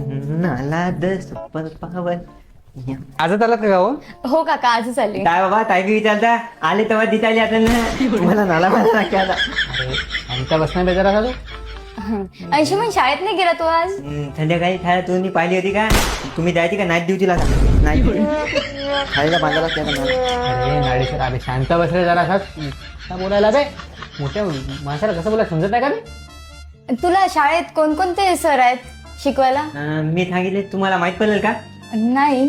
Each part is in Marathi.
नाला द सुपर पावन आजच आलात का गाव हो काका आजच आले. काय बाबा काय की विचारता. आले तेव्हा दिसायले आता ना. मला नाला बांधा लागते आता आमच्या बसण्या बेजार का तू? अंशुमन शाळेत नाही गेला तो आज? संध्याकाळी खायला तुम्ही पाहिली होती का? तुम्ही जायची का? नाईट ड्युटीला. Night duty. खायला बांधा लागते आता नाला. अरे नाडेश्वर अरे शांत बसले जरा असाच का बोलायला बे मोठ्या माणसाला कसं बोला समजत नाही का रे तुला शाळेत कोणकोणते सर आहेत? शिकवायला अं, मी सांगितले तुम्हाला माहीत पडेल का नाही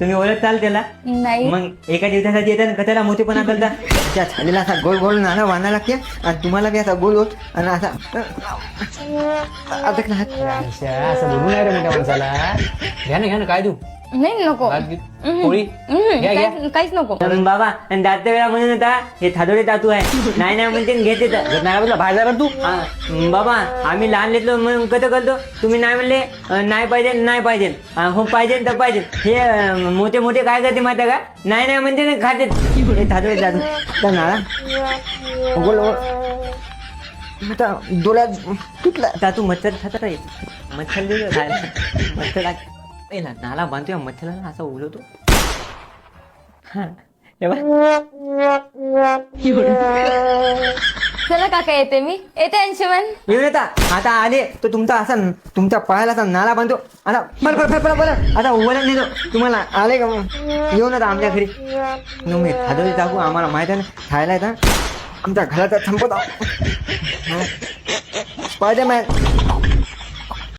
तुम्ही ओळखताल त्याला नाही मग एका दिवसासाठी येतात का त्याला मोठेपणा करता त्या छालीला असा गोल गोल नाणं बांधायला लागते आणि तुम्हाला बी असा गोल गोल आणि असा अच्छा, असं बोलू नाही रे मोठ्या माणसाला घ्या ना घ्या ना काय देऊ नाही नको. भात घे. पोळी? हम्म, घ्या घ्या. काही- काहीच नको. तर बाबा आणि दात वेळा म्हणून होता हे थादोडे तातू आहे. नाही नाही म्हणते आणि घेते तर. जर नाही बाहेर जा बरं तू? हा, बाबा आम्ही लहान लेतलो म्हणून कसं करतो? तुम्ही नाही म्हणले अं, नाही पाहिजे नाही पाहिजे. अं, हो पाहिजे तर पाहिजे. हे अं, मोठे मोठे काय करते माहिती आहे का? नाही नाही म्हणते ना खाते. हे थादोडे तातू. तर नाळा आता डोळ्यात तुटला. तातू मच्छर खातात आहे मच्छर दिलं खायला मच्छर लाग- ए ना, नाला बांधतोय मच्छराला असा उलवतो. चला काका येते मी. येते अंशुमन. येऊन येता आता आले. तर तुमचा असा तुमच्या पायाला असा नाला बांधतो. आता बरं बरं बरं बरं बरं. आता उभं नेतो तुम्हाला आले का मग? येऊन आता आमच्या घरी. न मी खादोली टाकू आम्हाला माहीत आहे ना खायला येतात आमच्या घराचा संपत स्पायडरमॅन